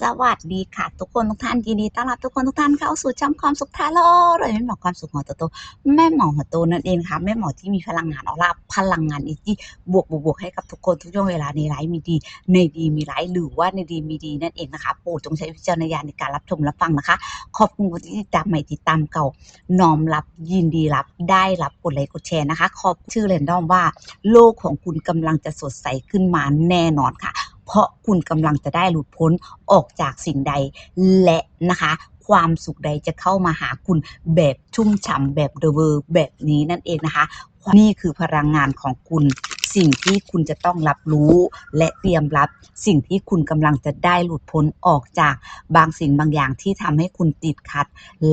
สวัสดีค่ะ ทุกคนทุกท่านยินดีต้อนรับทุกคนทุกท่านเข้าสู่ช่องความสุขทาโลโดยแม่หมอความสุขหัวโตแม่หมอหัวโตนั่นเองค่ะแม่หมอที่มีพลังงานออร่าพลังงานอีที่บวกบวกบวกให้กับทุกคนทุกช่วงเวลาในไลฟ์มีดี ในดีมีไลฟ์หรือว่าในดีมีดีนั่นเองนะคะโปรดจงใช้วิจารณญาณในการรับชมรับฟังนะคะ ขอบคุณที่ติดตามใหม่ติดตามเก่าน้อมรับยินดีรับได้รับกดไลค์กดแชร์นะคะ ขอบชื่อเรนดอมว่า โลกของคุณกำลังจะสดใสขึ้นมาแน่นอนค่ะ เพราะคุณกำลังจะได้หลุดพ้นออกจากสิ่งใดและนะคะความสุขใดจะเข้ามาหาคุณแบบชุ่มฉ่ำแบบเดอะเวอร์แบบนี้นั่นเองนะคะ นี่คือพลังงานของคุณสิ่งที่คุณจะต้องรับรู้และเตรียมรับสิ่งที่คุณกำลังจะได้หลุดพ้นออกจากบางสิ่งบางอย่างที่ทำให้คุณติดขัด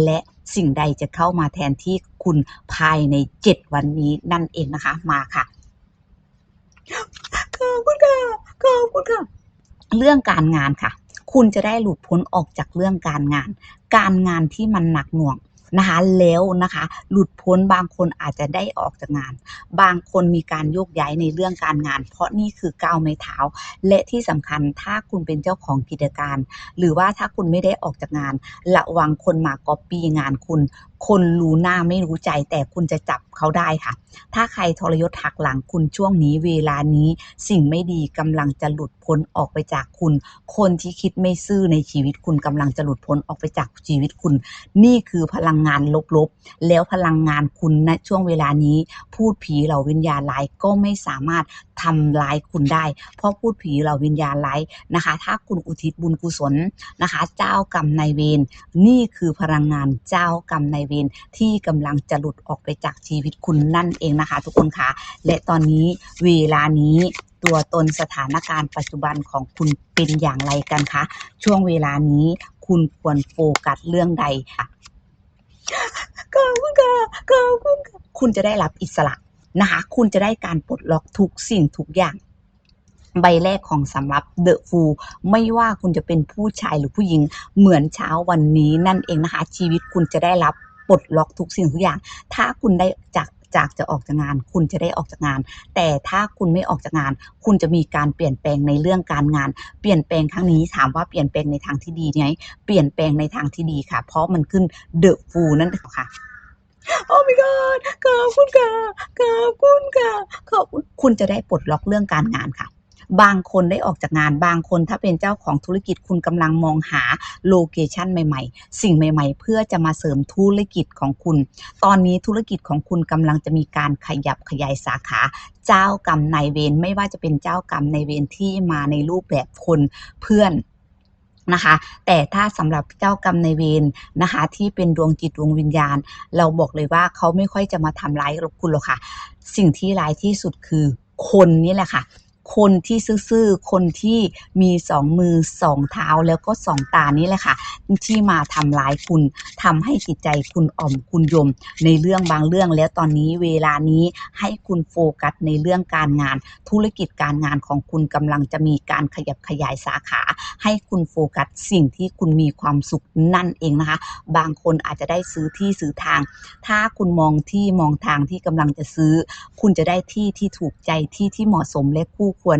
และสิ่งใดจะเข้ามาแทนที่คุณภายใน 7 วันนี้นั่นเองนะคะมาค่ะ เรื่องการงานค่ะ คุณจะได้หลุดพ้นออกจากเรื่องการงาน การงานที่มันหนักหน่วงนะคะแล้วนะคะ หลุดพ้นบางคนอาจจะได้ออกจากงาน บางคนมีการโยกย้ายในเรื่องการงาน เพราะนี่คือก้าวไม้เท้า และที่สำคัญถ้าคุณเป็นเจ้าของกิจการ หรือว่าถ้าคุณไม่ได้ออกจากงานระวังคนมาก๊อปปี้งานคุณ คนรู้หน้าไม่รู้ใจแต่คุณจะจับเขาได้ค่ะ ถ้าใครทรยศหักหลังคุณช่วงนี้ เวลานี้สิ่งไม่ดีกำลังจะหลุดพ้นออกไปจากคุณ คนที่คิดไม่ซื่อในชีวิตคุณกำลังจะหลุดพ้นออกไปจากชีวิตคุณ นี่คือพลังงานลบๆ แล้วพลังงานคุณณช่วงเวลานี้ พูดผีเหล่าวิญญาณร้ายก็ไม่สามารถ ทำร้ายคุณได้ เพราะพูดผีเหล่าวิญญาณร้ายนะคะ ถ้าคุณอุทิศบุญกุศลนะคะ เจ้ากรรมนายเวรนี่คือพลังงานเจ้ากรรมนายเวรที่กำลังจะหลุดออกไปจากชีวิตคุณนั่นเองนะคะ ทุกคนค่ะ และตอนนี้เวลานี้ตัวตนสถานการณ์ปัจจุบันของคุณเป็นอย่างไรกันคะ ช่วงเวลานี้คุณควรโฟกัสเรื่องใดคะขอบคุณค่ะขอบคุณค่ะคุณจะได้รับอิสระ นะคะ คุณจะได้การปลดล็อกทุกสิ่งทุกอย่างใบแรกของสำหรับเดอะฟูไม่ว่าคุณจะเป็นผู้ชายหรือผู้หญิงเหมือนเช้าวันนี้นั่นเองนะคะ ชีวิตคุณจะได้รับปลดล็อกทุกสิ่งทุกอย่าง ถ้าคุณได้จากจากจะออกจากงาน คุณจะได้ออกจากงาน แต่ถ้าคุณไม่ออกจากงาน คุณจะมีการเปลี่ยนแปลงในเรื่องการงาน เปลี่ยนแปลงครั้งนี้ถามว่าเปลี่ยนแปลงในทางที่ดีไหมเปลี่ยนแปลงในทางที่ดีค่ะ เพราะมันขึ้นเดอะฟูนั่นเองค่ะ โอ้ my god ขอบคุณค่ะขอบคุณค่ะขอบคุณคุณจะได้ปลดล็อกเรื่องการงานค่ะ บางคนได้ออกจากงานบางคนถ้าเป็นเจ้าของธุรกิจคุณกำลังมองหาโลเคชันใหม่ ๆ สิ่งใหม่ ๆ เพื่อจะมาเสริมธุรกิจของคุณ ตอนนี้ธุรกิจของคุณกำลังจะมีการขยับขยายสาขาเจ้ากรรมนายเวรไม่ว่าจะเป็นเจ้ากรรมนายเวรที่มาในรูปแบบคนเพื่อน นะคะ แต่ถ้าสำหรับเจ้ากรรมในเวรนะคะ ที่เป็นดวงจิตดวงวิญญาณ เราบอกเลยว่าเขาไม่ค่อยจะมาทำร้ายคุณหรอกค่ะ สิ่งที่ร้ายที่สุดคือคนนี่แหละค่ะ คนที่ซื่อๆ คนที่มีสองมือสองเท้าแล้วก็สองตานี่แหละค่ะ ที่มาทำร้ายคุณทำให้จิตใจคุณอ่อมคุณยม ในเรื่องบางเรื่องแล้วตอนนี้เวลานี้ให้คุณโฟกัสในเรื่องการงาน ธุรกิจการงานของคุณกำลังจะมีการขยับขยายสาขา ให้คุณโฟกัสสิ่งที่คุณมีความสุขนั่นเองนะคะ บางคนอาจจะได้ซื้อที่ซื้อทาง ถ้าคุณมองที่มองทางที่กำลังจะซื้อ คุณจะได้ที่ที่ถูกใจที่ที่เหมาะสมและคู่ควร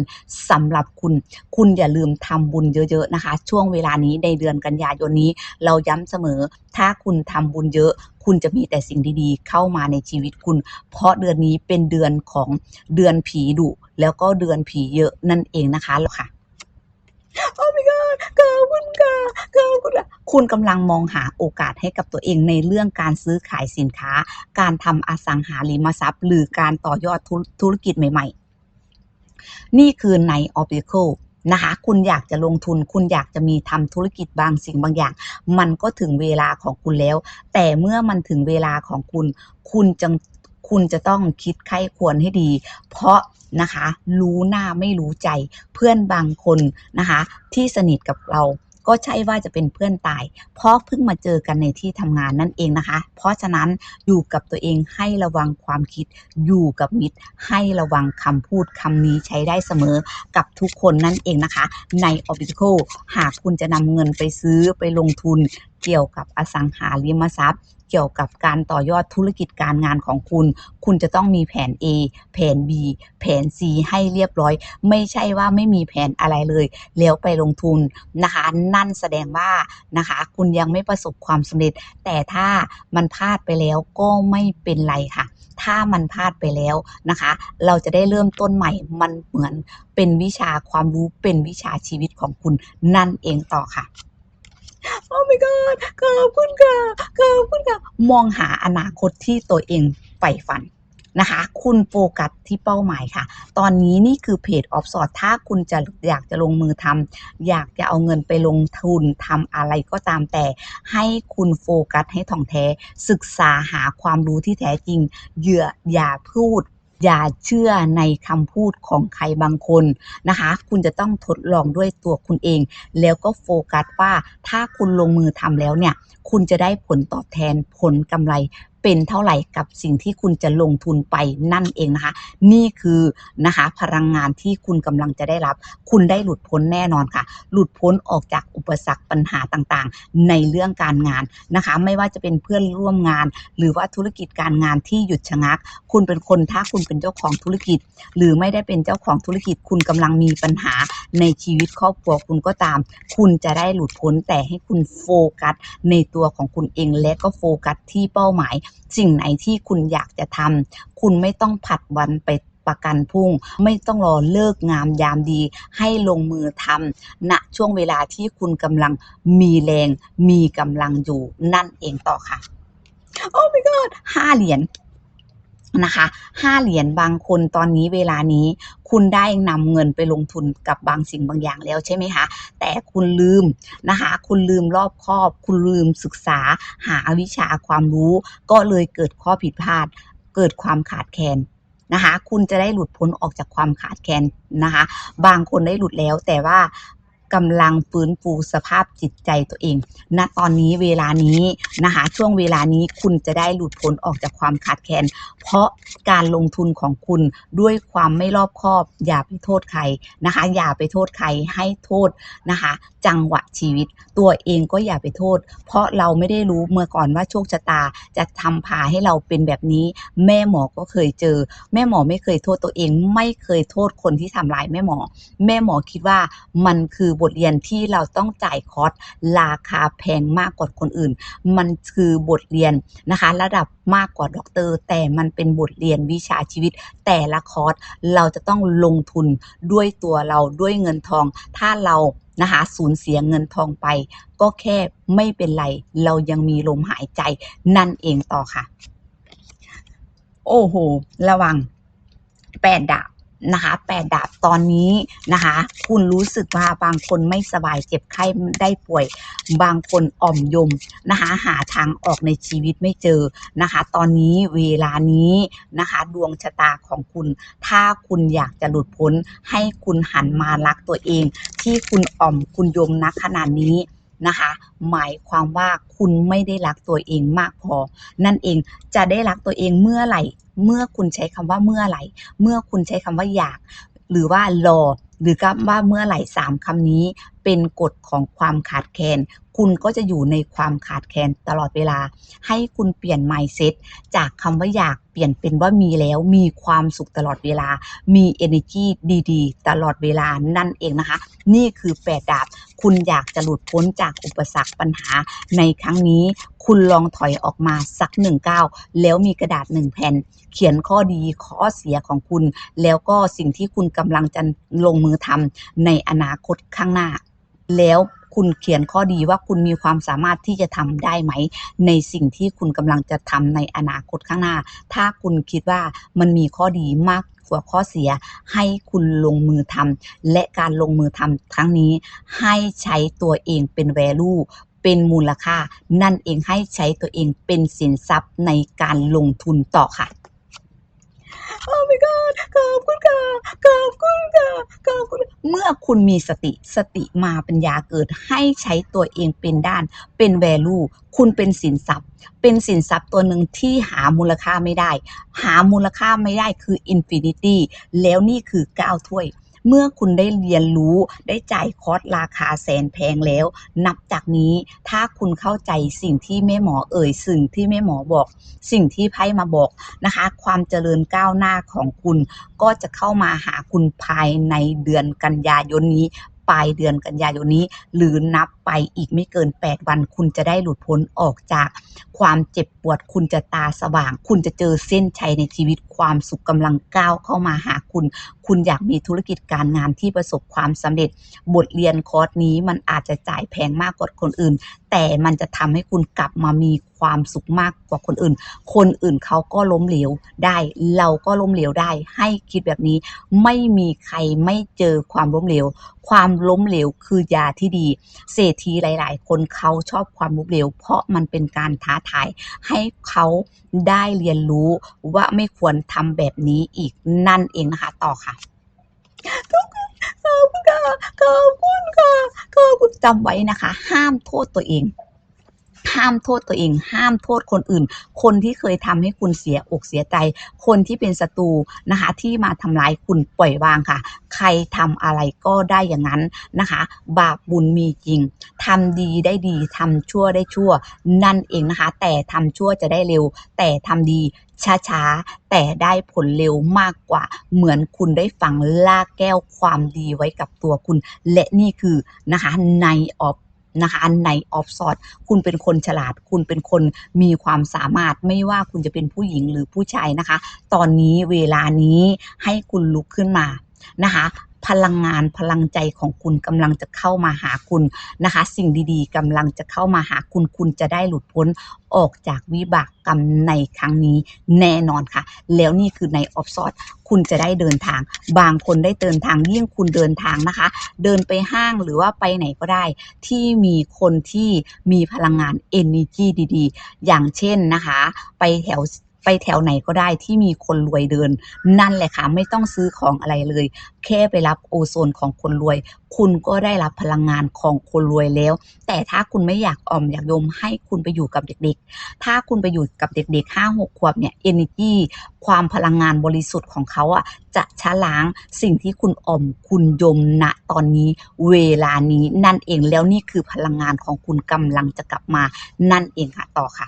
สำหรับคุณ คุณอย่าลืมทำบุญเยอะ ๆนะคะ ช่วงเวลานี้ในเดือนกันยายนนี้ เราย้ำเสมอ ถ้าคุณทำบุญเยอะคุณจะมีแต่สิ่งดีๆ เข้ามาในชีวิตคุณ เพราะเดือนนี้เป็นเดือนของเดือนผีดุแล้วก็เดือนผีเยอะนั่นเองนะคะแล้วค่ะโอ้ my god ขอบคุณค่ะขอบคุณค่ะคุณกำลังมองหาโอกาสให้กับตัวเองในเรื่องการซื้อขายสินค้า การทำอสังหาริมทรัพย์ หรือการต่อยอดธุรธุรกิจใหม่ๆ นี่คือใน Oracle นะคะคุณอยากจะลงทุนคุณอยากจะมีทำธุรกิจบางสิ่งบางอย่าง มันก็ถึงเวลาของคุณแล้ว แต่เมื่อมันถึงเวลาของคุณ คุณจะคุณจะต้องคิดไข้ควรให้ดี เพราะนะคะ รู้หน้าไม่รู้ใจ เพื่อนบางคนนะคะ ที่สนิทกับเรา ก็ใช่ว่าจะเป็นเพื่อนตาย เพราะเพิ่งมาเจอกันในที่ทำงานนั่นเองนะคะ เพราะฉะนั้นอยู่กับตัวเองให้ระวังความคิด อยู่กับมิตรให้ระวังคำพูดคำนี้ใช้ได้เสมอกับทุกคนนั่นเองนะคะ ใน o b i t a l หากคุณจะนำเงินไปซื้อไปลงทุนเกี่ยวกับอสังหาริมทรัพย์ เกี่ยวกับการต่อยอดธุรกิจการงานของคุณ คุณจะต้องมีแผน A แผน B แผน C ให้เรียบร้อย ไม่ใช่ว่าไม่มีแผนอะไรเลย แล้วไปลงทุนนะคะ นั่นแสดงว่านะคะ คุณยังไม่ประสบความสำเร็จ แต่ถ้ามันพลาดไปแล้วก็ไม่เป็นไรค่ะ ถ้ามันพลาดไปแล้วนะคะ เราจะได้เริ่มต้นใหม่ มันเหมือนเป็นวิชาความรู้เป็นวิชาชีวิตของคุณนั่นเองต่อค่ะ โอ้ my god ขอบคุณค่ะขอบคุณค่ะ มองหาอนาคตที่ตัวเองใฝ่ฝันนะคะ คุณโฟกัสที่เป้าหมายค่ะ ตอนนี้นี่คือเพจออฟสอดถ้าคุณจะอยากจะลงมือทำอยากจะเอาเงินไปลงทุนทำอะไรก็ตามแต่ ให้คุณโฟกัสให้ท่องแท้ ศึกษาหาความรู้ที่แท้จริงเหยื่ออย่าพูด อย่าเชื่อในคำพูดของใครบางคนนะคะ คุณจะต้องทดลองด้วยตัวคุณเอง แล้วก็โฟกัสว่าถ้าคุณลงมือทำแล้วเนี่ย คุณจะได้ผลตอบแทนผลกำไร เป็นเท่าไหร่กับสิ่งที่คุณจะลงทุนไปนั่นเองนะคะ นี่คือนะคะพลังงานที่คุณกำลังจะได้รับ คุณได้หลุดพ้นแน่นอนค่ะ หลุดพ้นออกจากอุปสรรคปัญหาต่างๆ ในเรื่องการงานนะคะ ไม่ว่าจะเป็นเพื่อนร่วมงาน หรือว่าธุรกิจการงานที่หยุดชะงัก คุณเป็นคนถ้าคุณเป็นเจ้าของธุรกิจ หรือไม่ได้เป็นเจ้าของธุรกิจ คุณกำลังมีปัญหาในชีวิตครอบครัวคุณก็ตาม คุณจะได้หลุดพ้นแต่ให้คุณโฟกัสในตัวของคุณเองและก็โฟกัสที่เป้าหมายสิ่งไหนที่คุณอยากจะทำคุณไม่ต้องผัดวันไปประกันพุ่ง ไม่ต้องรอเลิกงามยามดี ให้ลงมือทำณช่วงเวลาที่คุณกำลังมีแรง มีกำลังอยู่นั่นเองต่อค่ะ โอ้ my god ห้าเหรียญ นะคะห้าเหรียญบางคนตอนนี้เวลานี้ คุณได้นำเงินไปลงทุนกับบางสิ่งบางอย่างแล้วใช่ไหมคะแต่คุณลืมนะคะ คุณลืมรอบคอบ คุณลืมศึกษาหาวิชาความรู้ ก็เลยเกิดข้อผิดพลาด เกิดความขาดแคลนนะคะ คุณจะได้หลุดพ้นออกจากความขาดแคลนนะคะ บางคนได้หลุดแล้วแต่ว่า กำลังฟื้นฟูสภาพจิตใจตัวเอง ณ ตอนนี้เวลานี้นะคะ ช่วงเวลานี้คุณจะได้หลุดพ้นออกจากความขาดแคลน เพราะการลงทุนของคุณด้วยความไม่รอบคอบ อย่าไปโทษใครนะคะ อย่าไปโทษใครให้โทษนะคะ จังหวะชีวิต ตัวเองก็อย่าไปโทษ เพราะเราไม่ได้รู้เมื่อก่อนว่าโชคชะตาจะทำพาให้เราเป็นแบบนี้ แม่หมอก็เคยเจอ แม่หมอไม่เคยโทษตัวเอง ไม่เคยโทษคนที่ทำร้ายแม่หมอ แม่หมอคิดว่ามันคือบทเรียนที่เราต้องจ่ายคอร์สราคาแพงมากกว่าคนอื่น มันคือบทเรียนนะคะ ระดับมากกว่าด็อกเตอร์ แต่มันเป็นบทเรียนวิชาชีวิต แต่ละคอร์สเราจะต้องลงทุนด้วยตัวเราด้วยเงินทอง ถ้าเรานะคะสูญเสียเงินทองไป ก็แค่ไม่เป็นไร เรายังมีลมหายใจนั่นเองต่อค่ะ โอ้โห ระวังแปดดาบ นะคะแปดดาบตอนนี้นะคะ คุณรู้สึกว่าบางคนไม่สบายเจ็บไข้ได้ป่วย บางคนอ่อมยมนะคะ หาทางออกในชีวิตไม่เจอนะคะ ตอนนี้เวลานี้นะคะ ดวงชะตาของคุณ ถ้าคุณอยากจะหลุดพ้นให้คุณหันมารักตัวเอง ที่คุณอ่อมคุณยมนักขนาดนี้ นะคะ หมายความว่าคุณไม่ได้รักตัวเองมากพอ นั่นเองจะได้รักตัวเองเมื่อไหร่ เมื่อคุณใช้คำว่าเมื่อไหร่ เมื่อคุณใช้คำว่าอยาก หรือว่ารอหรือคำว่าเมื่อไหร่สามคำนี้เป็นกฎของความขาดแคลน คุณก็จะอยู่ในความขาดแคลนตลอดเวลา ให้คุณเปลี่ยน mindset จากคำว่าอยากเปลี่ยนเป็นว่ามีแล้วมีความสุขตลอดเวลา มี energy ดี ๆ ตลอดเวลานั่นเองนะคะ นี่คือแปดดาบ คุณอยากจะหลุดพ้นจากอุปสรรคปัญหาในครั้งนี้ คุณลองถอยออกมาสักหนึ่งก้าวแล้วมีกระดาษหนึ่งแผ่น เขียนข้อดีข้อเสียของคุณ แล้วก็สิ่งที่คุณกำลังจะลงมือทำในอนาคตข้างหน้า แล้วคุณเขียนข้อดีว่าคุณมีความสามารถที่จะทำได้ไหม ในสิ่งที่คุณกำลังจะทำในอนาคตข้างหน้า ถ้าคุณคิดว่ามันมีข้อดีมาก กว่าข้อเสีย ให้คุณลงมือทำและการลงมือทำครั้งนี้ ให้ใช้ตัวเองเป็น value เป็นมูลค่า นั่นเองให้ใช้ตัวเองเป็นสินทรัพย์ในการลงทุนต่อค่ะ โอ้ my god ขอบคุณค่ะขอบคุณค่ะขอบคุณเมื่อคุณมีสติสติมาปัญญาเกิดให้ใช้ตัวเองเป็นด้าน เป็น value คุณเป็นสินทรัพย์ เป็นสินทรัพย์ตัวหนึ่งที่หามูลค่าไม่ได้ หามูลค่าไม่ได้คือ infinity แล้วนี่คือ9ถ้วย เมื่อคุณได้เรียนรู้ได้จ่ายคอร์สราคาแสนแพงแล้ว นับจากนี้ถ้าคุณเข้าใจสิ่งที่แม่หมอเอ่ยสิ่งที่แม่หมอบอก สิ่งที่ไพ่มาบอกนะคะ ความเจริญก้าวหน้าของคุณ ก็จะเข้ามาหาคุณภายในเดือนกันยายนนี้ ปลายเดือนกันยายนนี้ หรือนับ ไปอีกไม่เกิน 8 วัน คุณจะได้หลุดพ้นออกจากความเจ็บปวด คุณจะตาสว่าง คุณจะเจอเส้นชัยในชีวิตความสุขกำลังก้าวเข้ามาหาคุณ คุณอยากมีธุรกิจการงานที่ประสบความสำเร็จ บทเรียนคอร์สนี้มันอาจจะจ่ายแพงมากกว่าคนอื่น แต่มันจะทำให้คุณกลับมามีความสุขมากกว่าคนอื่น คนอื่นเขาก็ล้มเหลวได้ เราก็ล้มเหลวได้ ให้คิดแบบนี้ ไม่มีใครไม่เจอความล้มเหลว ความล้มเหลวคือยาที่ดี เศรษทีหลาย ๆ คนเขาชอบความล้มเหลว เพราะมันเป็นการท้าทายให้เขาได้เรียนรู้ว่าไม่ควรทำแบบนี้อีกนั่นเองนะคะต่อค่ะขอบคุณค่ะขอบคุณค่ะขอบคุณจำไว้นะคะ ห้ามโทษตัวเอง ห้ามโทษตัวเอง ห้ามโทษคนอื่น คนที่เคยทำให้คุณเสียอกเสียใจ คนที่เป็นศัตรูนะคะที่มาทำร้ายคุณปล่อยวางค่ะ ใครทำอะไรก็ได้อย่างนั้นนะคะ บาปบุญมีจริงทำดีได้ดีทำชั่วได้ชั่ว นั่นเองนะคะ แต่ทำชั่วจะได้เร็ว แต่ทำดีช้าๆ แต่ได้ผลเร็วมากกว่า เหมือนคุณได้ฝังลากแก้วความดีไว้กับตัวคุณ และนี่คือนะคะในออฟ นะคะในออฟซอดคุณเป็นคนฉลาด คุณเป็นคนมีความสามารถไม่ว่าคุณจะเป็นผู้หญิงหรือผู้ชายนะคะ ตอนนี้เวลานี้ให้คุณลุกขึ้นมานะคะ พลังงานพลังใจของคุณกำลังจะเข้ามาหาคุณนะคะ สิ่งดีๆกำลังจะเข้ามาหาคุณคุณจะได้หลุดพ้นออกจากวิบากกรรมในครั้งนี้แน่นอนค่ะ แล้วนี่คือในออฟซอดคุณจะได้เดินทาง บางคนได้เดินทางยิ่งคุณเดินทางนะคะ เดินไปห้างหรือว่าไปไหนก็ได้ ที่มีคนที่มีพลังงาน energy ดีๆ อย่างเช่นนะคะ ไปแถว ไปแถวไหนก็ได้ที่มีคนรวยเดิน นั่นแหละค่ะ ไม่ต้องซื้อของอะไรเลย แค่ไปรับโอโซนของคนรวย คุณก็ได้รับพลังงานของคนรวยแล้ว แต่ถ้าคุณไม่อยากอ่อมอยากยมให้คุณไปอยู่กับเด็กๆ ถ้าคุณไปอยู่กับเด็กๆห้าหกขวบเนี่ย energy ความพลังงานบริสุทธิ์ของเขาอะจะชะล้างสิ่งที่คุณอ่อมคุณยมณตอนนี้เวลานี้นั่นเองแล้วนี่คือพลังงานของคุณกำลังจะกลับมานั่นเองค่ะต่อค่ะ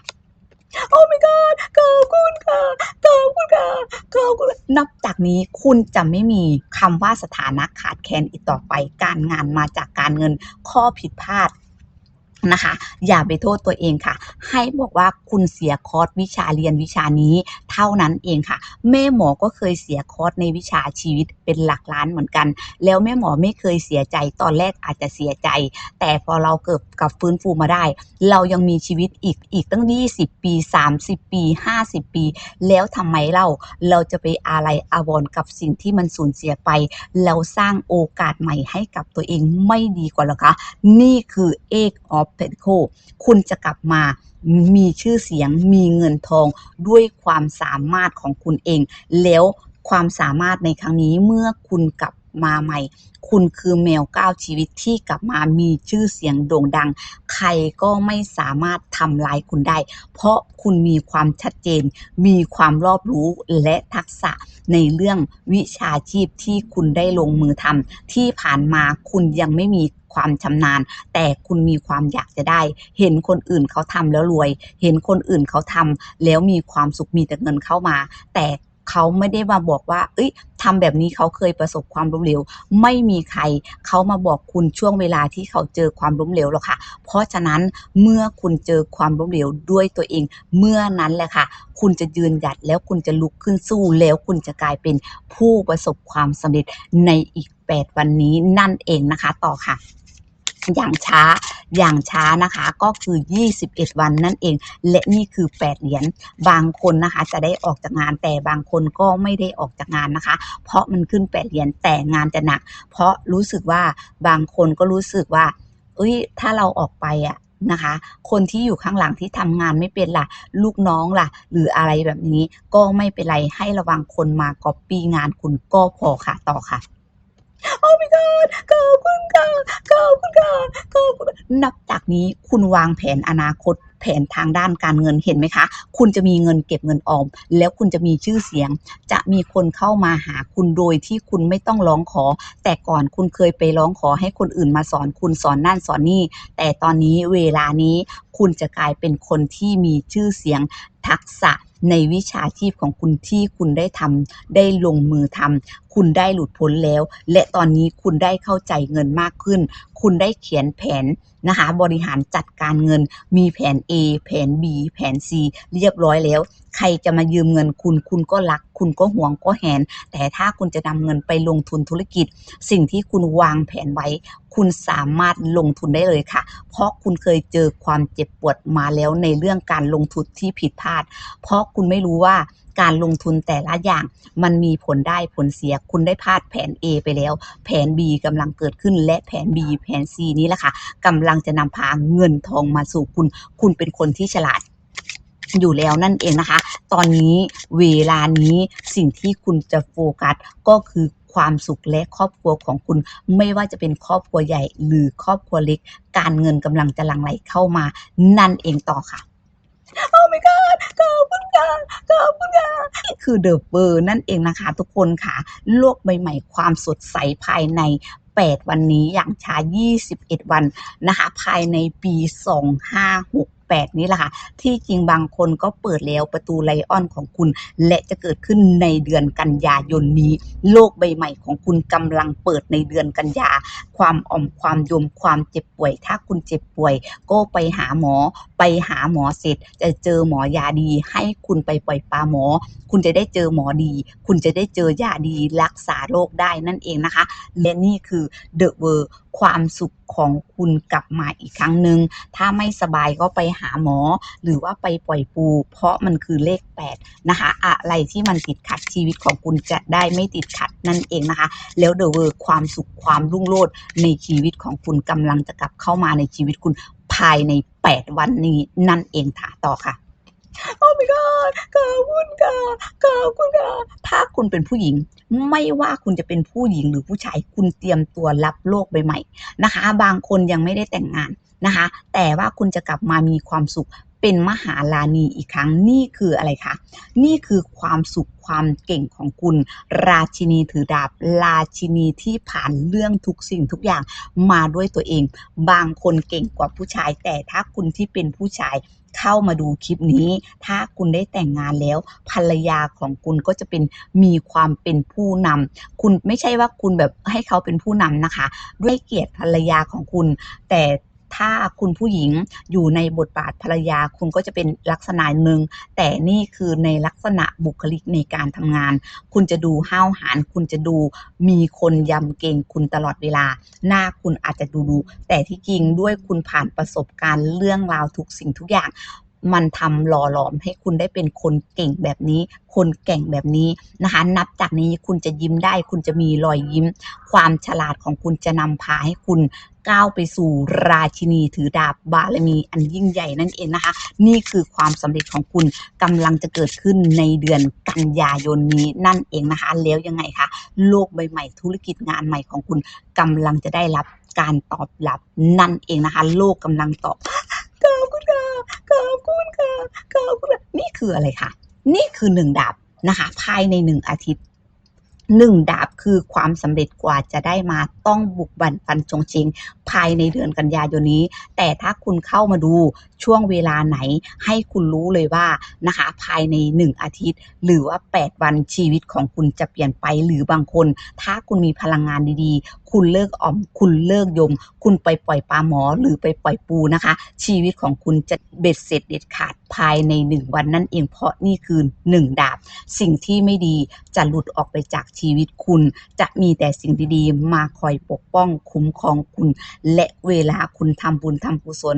โอ้ my god ขอบคุณค่ะขอบคุณค่ะขอบคุณนับจากนี้คุณจะไม่มีคำว่าสถานะขาดแคลนอีกต่อไป การงานมาจากการเงินข้อผิดพลาด นะคะ อย่าไปโทษตัวเองค่ะ ให้บอกว่าคุณเสียคอร์สวิชาเรียนวิชานี้เท่านั้นเองค่ะ แม่หมอก็เคยเสียคอร์สในวิชาชีวิตเป็นหลักล้านเหมือนกัน แล้วแม่หมอไม่เคยเสียใจตอนแรกอาจจะเสียใจ แต่พอเราเกิดกับฟื้นฟูมาได้ เรายังมีชีวิตอีกอีกตั้ง 20 ปี 30 ปี 50 ปี แล้วทำไมเราเราจะไปอะไรอาวรกับสิ่งที่มันสูญเสียไป เราสร้างโอกาสใหม่ให้กับตัวเองไม่ดีกว่าหรอคะนี่คือ Egg of Pentacle คุณจะกลับมามีชื่อเสียงมีเงินทองด้วยความสามารถของคุณเอง แล้วความสามารถในครั้งนี้เมื่อคุณกลับ มาใหม่ คุณคือแมวก้าวชีวิตที่กลับมามีชื่อเสียงโด่งดัง ใครก็ไม่สามารถทำร้ายคุณได้ เพราะคุณมีความชัดเจน มีความรอบรู้และทักษะในเรื่องวิชาชีพที่คุณได้ลงมือทำที่ผ่านมาคุณยังไม่มีความชำนาญ แต่คุณมีความอยากจะได้ เห็นคนอื่นเขาทำแล้วรวย เห็นคนอื่นเขาทำแล้วมีความสุขมีแต่เงินเข้ามา แต่ เขาไม่ได้มาบอกว่า เอ้ยทำแบบนี้เขาเคยประสบความล้มเหลว ไม่มีใครเขามาบอกคุณช่วงเวลาที่เขาเจอความล้มเหลวหรอกค่ะ เพราะฉะนั้นเมื่อคุณเจอความล้มเหลวด้วยตัวเอง เมื่อนั้นแหละค่ะ คุณจะยืนหยัดแล้วคุณจะลุกขึ้นสู้แล้วคุณจะกลายเป็นผู้ประสบความสำเร็จในอีก 8 วันนี้นั่นเองนะคะ ต่อค่ะ อย่างช้า อย่างช้านะคะก็คือ 21 วันนั่นเอง และนี่คือ 8 เหรียญบางคนนะคะจะได้ออกจากงานแต่บางคนก็ไม่ได้ออกจากงานนะคะ เพราะมันขึ้น 8 เหรียญแต่งานจะหนัก เพราะรู้สึกว่าบางคนก็รู้สึกว่าเอ้ยถ้าเราออกไปอะนะคะ คนที่อยู่ข้างหลังที่ทำงานไม่เป็นล่ะ ลูกน้องล่ะ หรืออะไรแบบนี้ก็ไม่เป็นไรให้ระวังคนมาก๊อปปี้งานคุณก็พอค่ะต่อค่ะ โอ้ my god ขอบคุณค่ะขอบคุณค่ะขอบคุณนับจากนี้คุณวางแผนอนาคตแผนทางด้านการเงินเห็นไหมคะ คุณจะมีเงินเก็บเงินออม แล้วคุณจะมีชื่อเสียง จะมีคนเข้ามาหาคุณโดยที่คุณไม่ต้องร้องขอ แต่ก่อนคุณเคยไปร้องขอให้คนอื่นมาสอนคุณสอนนั่นสอนนี่ แต่ตอนนี้เวลานี้คุณจะกลายเป็นคนที่มีชื่อเสียงทักษะ ในวิชาชีพของคุณที่คุณได้ทำได้ลงมือทำคุณได้หลุดพ้นแล้ว และตอนนี้คุณได้เข้าใจเงินมากขึ้น คุณได้เขียนแผนนะคะบริหารจัดการเงินมีแผน A แผน B แผน C เรียบร้อยแล้ว ใครจะมายืมเงินคุณ คุณก็รัก คุณก็ห่วงก็แหน แต่ถ้าคุณจะนำเงินไปลงทุนธุรกิจ สิ่งที่คุณวางแผนไว้ คุณสามารถลงทุนได้เลยค่ะ เพราะคุณเคยเจอความเจ็บปวดมาแล้วในเรื่องการลงทุนที่ผิดพลาด เพราะคุณไม่รู้ว่าการลงทุนแต่ละอย่างมันมีผลได้ผลเสียคุณได้พลาดแผน A ไปแล้ว แผน B กำลังเกิดขึ้นและแผน B แผน C นี้แหละค่ะกำลังจะนำพาเงินทองมาสู่คุณ คุณเป็นคนที่ฉลาด อยู่แล้วนั่นเองนะคะ ตอนนี้เวลานี้สิ่งที่คุณจะโฟกัสก็คือความสุขและครอบครัวของคุณไม่ว่าจะเป็นครอบครัวใหญ่หรือครอบครัวเล็ก การเงินกำลังจะหลั่งไหลเข้ามานั่นเองต่อค่ะโอ้ my god ขอบคุณค่ะขอบคุณค่ะคือเดอะเบอร์นั่นเองนะคะ ทุกคนค่ะ โลกใหม่ๆ ความสดใสภายใน 8 วันนี้อย่างช้า 21 วันนะคะ ภายในปี 2568 นี้แหละค่ะ ที่จริงบางคนก็เปิดแล้วประตูไลออนของคุณ และจะเกิดขึ้นในเดือนกันยายนนี้ โลกใบใหม่ของคุณกำลังเปิดในเดือนกันยา ความอ่อมความยมความเจ็บป่วย ถ้าคุณเจ็บป่วย ก็ไปหาหมอไปหาหมอเสร็จ จะเจอหมอยาดี ให้คุณไปปล่อยปลาหมอ คุณจะได้เจอหมอดี คุณจะได้เจอยาดีรักษาโรคได้นั่นเองนะคะและนี่คือเดอะเวอร์ ความสุขของคุณกลับมาอีกครั้งหนึ่งถ้าไม่สบายก็ไปหาหมอ หรือว่าไปปล่อยปู เพราะมันคือเลข 8 นะคะ อะไรที่มันติดขัดชีวิตของคุณจะได้ไม่ติดขัดนั่นเองนะคะ แล้วเดอะเวอร์ความสุขความรุ่งโรจน์ในชีวิตของคุณกำลังจะกลับเข้ามาในชีวิตคุณภายใน 8 วันนี้นั่นเองค่ะต่อค่ะ โอ้ my god ขอบคุณค่ะขอบคุณค่ะถ้าคุณเป็นผู้หญิง ไม่ว่าคุณจะเป็นผู้หญิงหรือผู้ชายคุณเตรียมตัวรับโลกใบใหม่นะคะ บางคนยังไม่ได้แต่งงานนะคะ แต่ว่าคุณจะกลับมามีความสุขเป็นมหาลานีอีกครั้งนี่คืออะไรคะนี่คือความสุขความเก่งของคุณ ราชินีถือดาบ ราชินีที่ผ่านเรื่องทุกสิ่งทุกอย่างมาด้วยตัวเอง บางคนเก่งกว่าผู้ชาย แต่ถ้าคุณที่เป็นผู้ชาย เข้ามาดูคลิปนี้ ถ้าคุณได้แต่งงานแล้ว ภรรยาของคุณก็จะเป็นมีความเป็นผู้นำคุณไม่ใช่ว่าคุณแบบให้เขาเป็นผู้นำนะคะ ด้วยเกียรติภรรยาของคุณ แต่ ถ้าคุณผู้หญิงอยู่ในบทบาทภรรยาคุณก็จะเป็นลักษณะหนึ่ง แต่นี่คือในลักษณะบุคลิกในการทำงาน คุณจะดูห้าวหาญคุณจะดูมีคนยำเกรงคุณตลอดเวลา หน้าคุณอาจจะดูดู แต่ที่จริงด้วยคุณผ่านประสบการณ์เรื่องราวทุกสิ่งทุกอย่าง มันทำหล่อหลอมให้คุณได้เป็นคนเก่งแบบนี้ คนเก่งแบบนี้นะคะ นับจากนี้คุณจะยิ้มได้ คุณจะมีรอยยิ้ม ความฉลาดของคุณจะนำพาให้คุณก้าวไปสู่ราชินีถือดาบบารมีอันยิ่งใหญ่นั่นเองนะคะ นี่คือความสำเร็จของคุณกำลังจะเกิดขึ้นในเดือนกันยายนนี้นั่นเองนะคะ แล้วยังไงคะโลกใบใหม่ธุรกิจงานใหม่ของคุณกำลังจะได้รับการตอบรับนั่นเองนะคะ โลกกำลังตอบ ขอบคุณค่ะขอบคุณค่ะขอบคุณค่ะนี่คืออะไรคะนี่คือหนึ่งดาบนะคะ ภายในหนึ่งอาทิตย์หนึ่งดาบคือความสำเร็จกว่าจะได้มาต้องบุกบันฟันจงชิง ภายในเดือนกันยายนนี้ แต่ถ้าคุณเข้ามาดูช่วงเวลาไหน ให้คุณรู้เลยว่านะคะ ภายใน 1 อาทิตย์ หรือว่า 8 วันชีวิตของคุณจะเปลี่ยนไปหรือบางคน ถ้าคุณมีพลังงานดีๆ คุณเลิกออม คุณเลิกยม คุณไปปล่อยปลาหมอหรือไปปล่อยปูนะคะ ชีวิตของคุณจะเบ็ดเสร็จเด็ดขาดภายใน1วันนั่นเองเพราะนี่คือ1ดาบ สิ่งที่ไม่ดีจะหลุดออกไปจากชีวิตคุณ จะมีแต่สิ่งดีๆ มาคอยปกป้องคุ้มครองคุณ และเวลาคุณทำบุญทำกุศล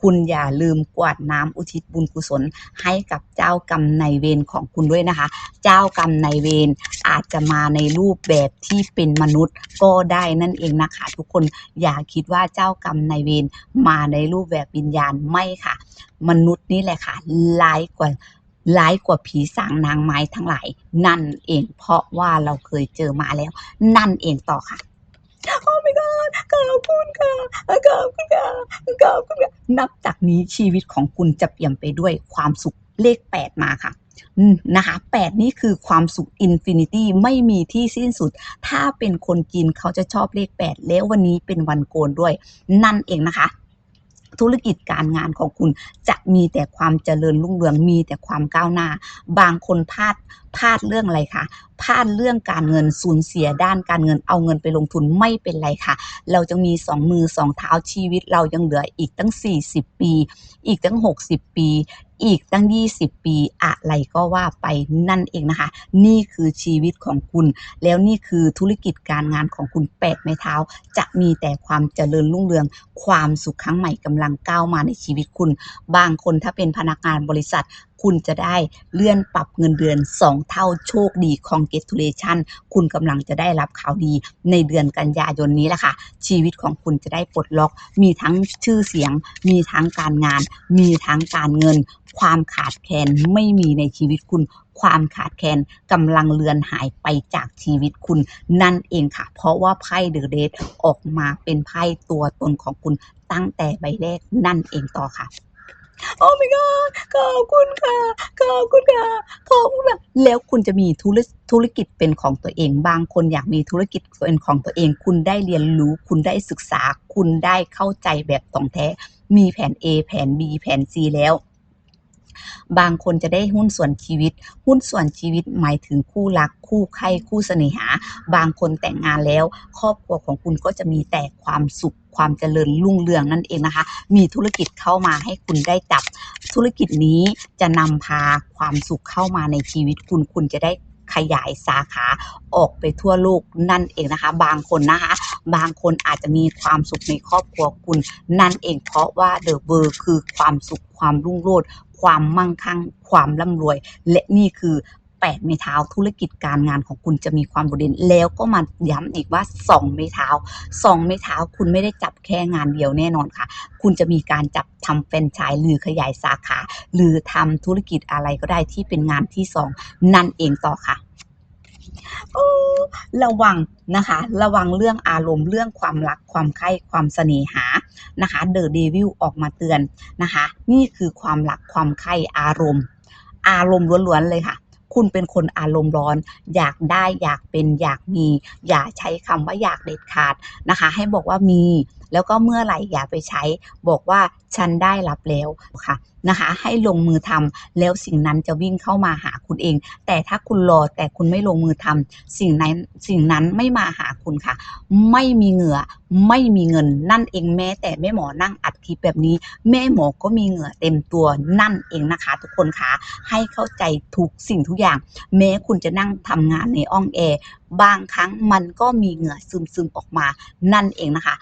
คุณอย่าลืมกวาดน้ำอุทิศบุญกุศลให้กับเจ้ากรรมนายเวรของคุณด้วยนะคะ เจ้ากรรมนายเวรอาจจะมาในรูปแบบที่เป็นมนุษย์ก็ได้นั่นเองนะคะ ทุกคนอย่าคิดว่าเจ้ากรรมนายเวรมาในรูปแบบวิญญาณไม่ค่ะ มนุษย์นี่แหละค่ะร้ายกว่าร้ายกว่าผีสางนางไม้ทั้งหลาย นั่นเองเพราะว่าเราเคยเจอมาแล้ว นั่นเองต่อค่ะ โอ้ my god ขอบคุณค่ะขอบคุณค่ะขอบคุณค่ะ นี้ชีวิตของคุณจะเปลี่ยนไปด้วยความสุขเลข 8 มาค่ะนะคะ8นี่คือความสุขอินฟินิตี้ไม่มีที่สิ้นสุด ถ้าเป็นคนจีนเขาจะชอบเลข 8 แล้ววันนี้เป็นวันโกนด้วย นั่นเองนะคะ ธุรกิจการงานของคุณจะมีแต่ความเจริญรุ่งเรืองมีแต่ความก้าวหน้า บางคนพลาด พลาดเรื่องอะไรคะพลาดเรื่องการเงินสูญเสียด้านการเงินเอาเงินไปลงทุนไม่เป็นไรค่ะ เราจะมีสองมือสองเท้าชีวิต เรายังเหลืออีกตั้ง 40 ปี อีกตั้ง 60 ปี อีกตั้ง 20 ปี อะไรก็ว่าไปนั่นเองนะคะ นี่คือชีวิตของคุณ แล้วนี่คือธุรกิจการงานของคุณแปดไม้เท้า จะมีแต่ความเจริญรุ่งเรือง ความสุขครั้งใหม่กำลังก้าวมาในชีวิตคุณ บางคนถ้าเป็นพนักงานบริษัทคุณจะได้เลื่อนปรับเงินเดือน 2 เท่าโชคดี congratulation คุณกำลังจะได้รับข่าวดีในเดือนกันยายนนี้แหละค่ะ ชีวิตของคุณจะได้ปลดล็อก มีทั้งชื่อเสียง มีทั้งการงาน มีทั้งการเงิน ความขาดแคลนไม่มีในชีวิตคุณความขาดแคลนกำลังเลือนหายไปจากชีวิตคุณนั่นเองค่ะ เพราะว่าไพ่เดอะเดทออกมาเป็นไพ่ตัวตนของคุณตั้งแต่ใบแรกนั่นเองต่อค่ะ โอ้ไม่ก็ขอบคุณค่ะขอบคุณค่ะขอบคุณค่ะแล้วคุณจะมีธุรธุรกิจเป็นของตัวเอง บางคนอยากมีธุรกิจเป็นของตัวเอง คุณได้เรียนรู้ คุณได้ศึกษา คุณได้เข้าใจแบบตรงแท้ มีแผน A แผน B แผน C แล้ว บางคนจะได้หุ้นส่วนชีวิต หุ้นส่วนชีวิตหมายถึงคู่รัก คู่ใครคู่เสน่หา บางคนแต่งงานแล้ว ครอบครัวของคุณก็จะมีแต่ความสุขความเจริญรุ่งเรืองนั่นเองนะคะ มีธุรกิจเข้ามาให้คุณได้จับ ธุรกิจนี้จะนำพาความสุขเข้ามาในชีวิตคุณ คุณจะได้ขยายสาขาออกไปทั่วโลกนั่นเองนะคะ บางคนนะคะ บางคนอาจจะมีความสุขในครอบครัวคุณนั่นเองเพราะว่าเดอะเบอร์คือความสุขความรุ่งโรจน์ ความมั่งคั่ง ความร่ำรวย และนี่คือแปดไม้เท้าธุรกิจการงานของคุณจะมีความโดดเด่นแล้วก็มาย้ำอีกว่าสองไม้เท้าสองไม้เท้าคุณไม่ได้จับแค่งานเดียวแน่นอนค่ะ คุณจะมีการจับทำแฟรนไชส์หรือขยายสาขา หรือทำธุรกิจอะไรก็ได้ที่เป็นงานที่สองนั่นเองต่อค่ะ โอ้ระวังนะคะ ระวังเรื่องอารมณ์เรื่องความรักความใคร่ความเสน่หานะคะเดอะเดวิลออกมาเตือนนะคะ นี่คือความรักความใคร่อารมณ์ อารมณ์ล้วนๆเลยค่ะคุณเป็นคนอารมณ์ร้อน อยากได้อยากเป็นอยากมี อย่าใช้คำว่าอยากเด็ดขาดนะคะ ให้บอกว่ามีแล้วก็เมื่อไหร่อย่าไปใช้ บอกว่าฉันได้รับแล้วค่ะนะคะ ให้ลงมือทำแล้วสิ่งนั้นจะวิ่งเข้ามาหาคุณเอง แต่ถ้าคุณรอแต่คุณไม่ลงมือทำสิ่งนั้นสิ่งนั้นไม่มาหาคุณค่ะ ไม่มีเหงื่อไม่มีเงินนั่นเองแม้ แต่แม่หมอนั่งอัดคลิปแบบนี้ แม่หมอก็มีเหงื่อเต็มตัวนั่นเองนะคะ ทุกคนคะให้เข้าใจทุกสิ่งทุกอย่าง แม้คุณจะนั่งทำงานในอ้องแอร์บางครั้งมันก็มีเหงื่อซึมๆออกมานั่นเองนะคะ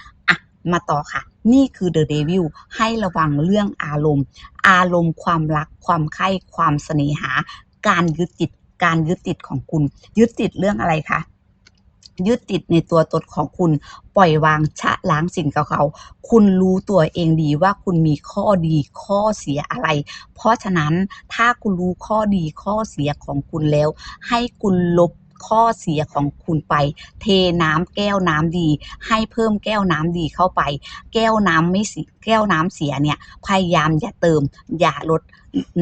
มาต่อค่ะ นี่คือ The Devil ให้ระวังเรื่องอารมณ์ อารมณ์ความรัก ความใคร่ความเสน่หา การยึดติด การยึดติดของคุณ ยึดติดเรื่องอะไรคะยึดติดในตัวตนของคุณปล่อยวางชะล้างสิ่งเก่าๆคุณรู้ตัวเองดีว่าคุณมีข้อดีข้อเสียอะไร เพราะฉะนั้นถ้าคุณรู้ข้อดีข้อเสียของคุณแล้ว ให้คุณลบ ข้อเสียของคุณไป เทน้ำแก้วน้ำดี ให้เพิ่มแก้วน้ำดีเข้าไป แก้วน้ำไม่สีแก้วน้ำเสียเนี่ยพยายามอย่าเติมอย่าลด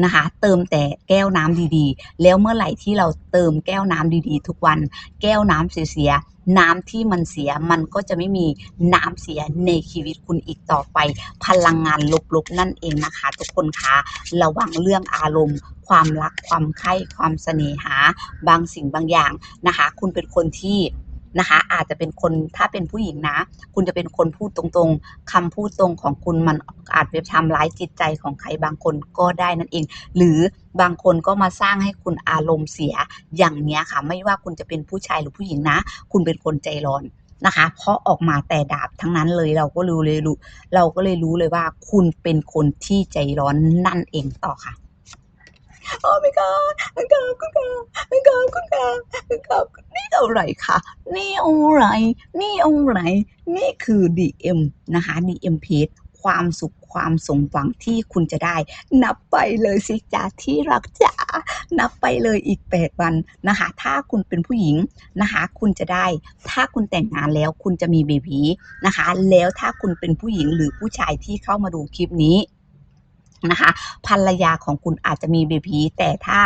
นะคะ เติมแต่แก้วน้ำดีๆ แล้วเมื่อไหร่ที่เราเติมแก้วน้ำดีๆ ทุกวัน แก้วน้ำเสียๆน้ำที่มันเสียมันก็จะไม่มีน้ำเสียในชีวิตคุณอีกต่อไป พลังงานลบๆนั่นเองนะคะ ทุกคนคะระวังเรื่องอารมณ์ ความรักความใคร่ความเสน่หา บางสิ่งบางอย่างนะคะ คุณเป็นคนที่ นะคะ อาจจะเป็นคนถ้าเป็นผู้หญิงนะ คุณจะเป็นคนพูดตรงๆคำพูดตรงของคุณมันอาจไปทำร้ายจิตใจของใครบางคนก็ได้นั่นเอง หรือบางคนก็มาสร้างให้คุณอารมณ์เสียอย่างเนี้ยค่ะ ไม่ว่าคุณจะเป็นผู้ชายหรือผู้หญิงนะ คุณเป็นคนใจร้อนนะคะ เพราะออกมาแต่ดาบทั้งนั้นเลยเราก็รู้เลยรู้เราก็เลยรู้เลยว่า คุณเป็นคนที่ใจร้อนนั่นเองต่อค่ะ โอ้ my god ขอบคุณค่ะขอบคุณค่ะขอบคุณนี่อะไรคะนี่อะไรนี่อะไรนี่คือ DM นะคะ DM page ความสุขความสมหวังที่คุณจะได้ นับไปเลยสิจ้าที่รักจ๋านับไปเลยอีก 8 วันนะคะ ถ้าคุณเป็นผู้หญิงนะคะ คุณจะได้ ถ้าคุณแต่งงานแล้วคุณจะมีเบบีนะคะ แล้วถ้าคุณเป็นผู้หญิงหรือผู้ชายที่เข้ามาดูคลิปนี้ นะคะภรรยาของคุณอาจจะมีเบบีแต่ถ้า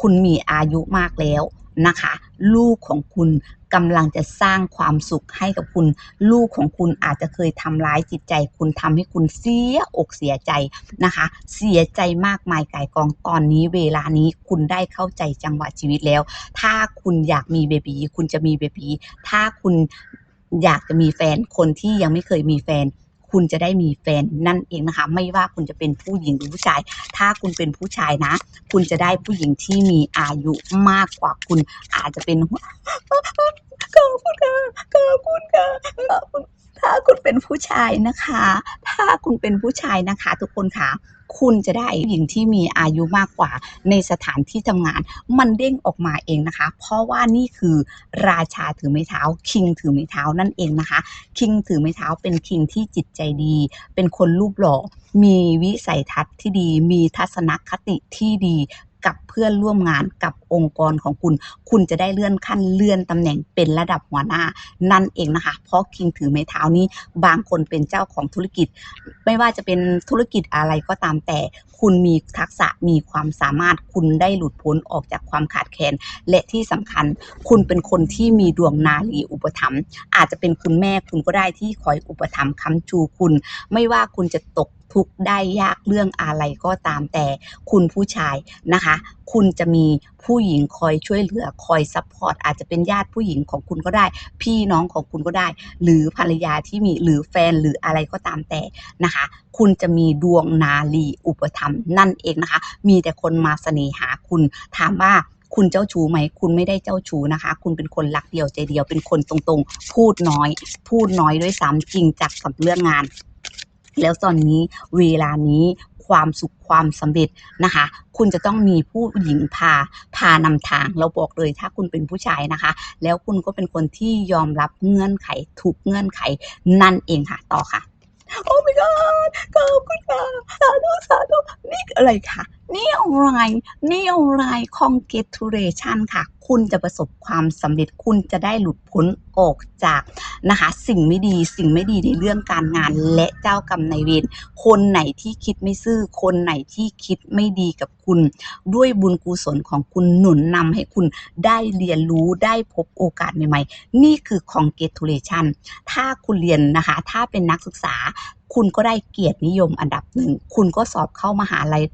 คุณมีอายุมากแล้วนะคะ ลูกของคุณกำลังจะสร้างความสุขให้กับคุณ ลูกของคุณอาจจะเคยทำร้ายจิตใจ คุณทำให้คุณเสียอกเสียใจนะคะ เสียใจมากมายกายกองตอนนี้เวลานี้คุณได้เข้าใจจังหวะชีวิตแล้ว ถ้าคุณอยากมีเบบีคุณจะมีเบบีถ้าคุณอยากจะมีแฟนคนที่ยังไม่เคยมีแฟน คุณจะได้มีแฟนนั่นเองนะคะ ไม่ว่าคุณจะเป็นผู้หญิงหรือผู้ชาย ถ้าคุณเป็นผู้ชายนะ คุณจะได้ผู้หญิงที่มีอายุมากกว่าคุณอาจจะเป็นขอบคุณค่ะขอบคุณค่ะขอบคุณ ถ้าคุณเป็นผู้ชายนะคะ ถ้าคุณเป็นผู้ชายนะคะ ทุกคนค่ะ คุณจะได้ผู้หญิงที่มีอายุมากกว่าในสถานที่ทำงาน มันเด้งออกมาเองนะคะ เพราะว่านี่คือราชาถือไม้เท้า คิงถือไม้เท้านั่นเองนะคะ คิงถือไม้เท้าเป็นคิงที่จิตใจดี เป็นคนรูปหล่อ มีวิสัยทัศน์ที่ดี มีทัศนคติที่ดี กับเพื่อนร่วมงานกับองค์กรของคุณ คุณจะได้เลื่อนขั้นเลื่อนตำแหน่งเป็นระดับหัวหน้า นั่นเองนะคะ เพราะคิงถือไม้เท้านี้ บางคนเป็นเจ้าของธุรกิจ ไม่ว่าจะเป็นธุรกิจอะไรก็ตามแต่ คุณมีทักษะมีความสามารถคุณได้หลุดพ้นออกจากความขาดแคลนและที่สำคัญ คุณเป็นคนที่มีดวงนารีอุปถัมภ์อาจจะเป็นคุณแม่คุณก็ได้ที่คอยอุปถัมภ์ค้ำชูคุณ ไม่ว่าคุณจะตก ทุกข์ได้ยากเรื่องอะไรก็ตามแต่คุณผู้ชายนะคะ คุณจะมีผู้หญิงคอยช่วยเหลือคอยซัพพอร์ตอาจจะเป็นญาติผู้หญิงของคุณก็ได้ พี่น้องของคุณก็ได้ หรือภรรยาที่มีหรือแฟนหรืออะไรก็ตามแต่นะคะ คุณจะมีดวงนาลีอุปถัมนั่นเองนะคะ มีแต่คนมาเสน่หาคุณถามว่าคุณเจ้าชู้ไหม คุณไม่ได้เจ้าชู้นะคะ คุณเป็นคนรักเดียวใจเดียว เป็นคนตรงๆ พูดน้อย พูดน้อยด้วยซ้ำจริงจักกับเรื่องงาน แล้วตอนนี้เวลานี้ความสุขความสำเร็จนะคะ คุณจะต้องมีผู้หญิงพาพานำทางเราบอกเลยถ้าคุณเป็นผู้ชายนะคะ แล้วคุณก็เป็นคนที่ยอมรับเงื่อนไขทุกเงื่อนไขนั่นเองค่ะต่อค่ะโอ้ my god ขอบคุณค่ะสาธุสาธุนี่อะไรคะนี่อะไรนี่อะไร congratulation ค่ะ คุณจะประสบความสำเร็จคุณจะได้หลุดพ้น ออกจากนะคะสิ่งไม่ดีสิ่งไม่ดีในเรื่องการงานและเจ้ากรรมนายเวรคนไหนที่คิดไม่ซื่อ คนไหนที่คิดไม่ดีกับคุณ ด้วยบุญกุศลของคุณหนุนนำให้คุณได้เรียนรู้ได้พบโอกาสใหม่ๆ นี่คือ congratulation ถ้าคุณเรียนนะคะ ถ้าเป็นนักศึกษาคุณก็ได้เกียรตินิยมอันดับหนึ่ง คุณก็สอบเข้ามหาลัย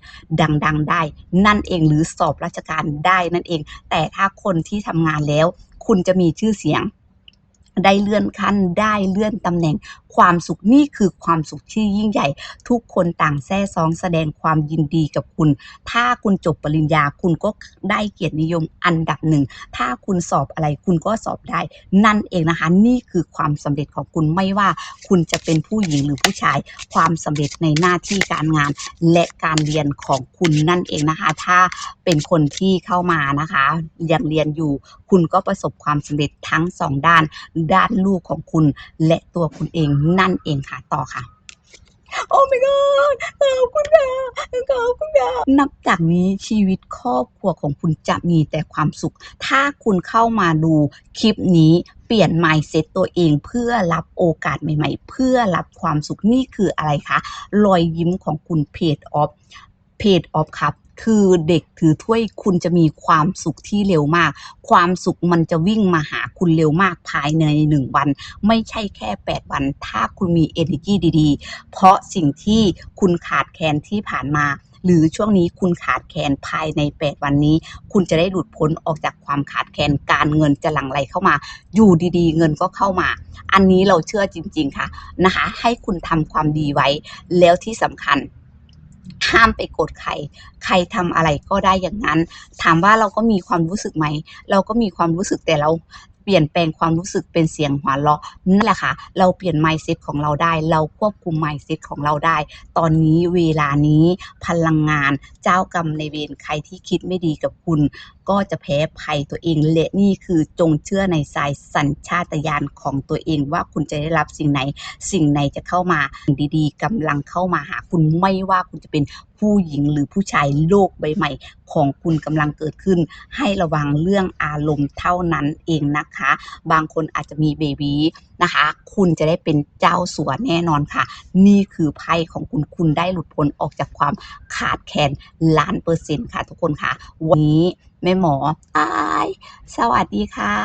ดัง ๆ ได้ นั่นเองหรือสอบราชการได้นั่นเอง แต่ถ้าคนที่ทำงานแล้ว คุณจะมีชื่อเสียง ได้เลื่อนขั้นได้เลื่อนตำแหน่ง ความสุขนี่คือความสุขที่ยิ่งใหญ่ ทุกคนต่างแซ่ซองแสดงความยินดีกับคุณ ถ้าคุณจบปริญญาคุณก็ได้เกียรตินิยมอันดับหนึ่ง ถ้าคุณสอบอะไรคุณก็สอบได้ นั่นเองนะคะนี่คือความสำเร็จของคุณไม่ว่าคุณจะเป็นผู้หญิงหรือผู้ชาย ความสำเร็จในหน้าที่การงาน และการเรียนของคุณนั่นเองนะคะ ถ้าเป็นคนที่เข้ามานะคะยังเรียนอยู่ คุณก็ประสบความสำเร็จทั้งสองด้าน ด้านลูกของคุณและตัวคุณเองนั่นเองค่ะต่อค่ะโอ้ my god ขอบคุณค่ะขอบคุณค่ะนับจากนี้ชีวิตครอบครัวของคุณจะมีแต่ความสุข ถ้าคุณเข้ามาดูคลิปนี้เปลี่ยน mindset ตัวเองเพื่อรับโอกาสใหม่ ๆ เพื่อรับความสุขนี่คืออะไรคะรอยยิ้มของคุณเพจออฟเพจออฟครับ คือเด็กถือถ้วยคุณจะมีความสุขที่เร็วมาก ความสุขมันจะวิ่งมาหาคุณเร็วมากภายในหนึ่งวัน ไม่ใช่แค่ 8 วัน ถ้าคุณมี energy ดีๆ เพราะสิ่งที่คุณขาดแคลนที่ผ่านมา หรือช่วงนี้คุณขาดแคลนภายใน 8 วันนี้ คุณจะได้หลุดพ้นออกจากความขาดแคลนการเงินจะหลั่งไหลเข้ามา อยู่ดีๆ เงินก็เข้ามา อันนี้เราเชื่อจริง ๆค่ะนะคะ ให้คุณทำความดีไว้แล้วที่สำคัญ ห้ามไปโกรธใคร ใครทำอะไรก็ได้อย่างนั้น ถามว่าเราก็มีความรู้สึกไหม เราก็มีความรู้สึกแต่เราเปลี่ยนแปลงความรู้สึกเป็นเสียงหัวเราะนั่นแหละค่ะ เราเปลี่ยน mindset ของเราได้ เราควบคุม mindset ของเราได้ ตอนนี้เวลานี้พลังงาน เจ้ากรรมในเวรใครที่คิดไม่ดีกับคุณก็จะแพ้ภัยตัวเองและนี่คือจงเชื่อในสายสัญชาตญาณของตัวเองว่าคุณจะได้รับสิ่งไหน สิ่งไหนจะเข้ามาสิ่งดีๆกำลังเข้ามาหาคุณไม่ว่าคุณจะเป็นผู้หญิงหรือผู้ชายโลกใบใหม่ ของคุณกำลังเกิดขึ้น ให้ระวังเรื่องอารมณ์เท่านั้นเองนะคะ บางคนอาจจะมีเบบีนะคะ คุณจะได้เป็นเจ้าสัวแน่นอนค่ะ นี่คือไพ่ของคุณคุณได้หลุดพ้นออกจากความขาดแคลนล้านเปอร์เซ็นต์ค่ะทุกคนค่ะ วันนี้ แม่หมออาย สวัสดีค่ะ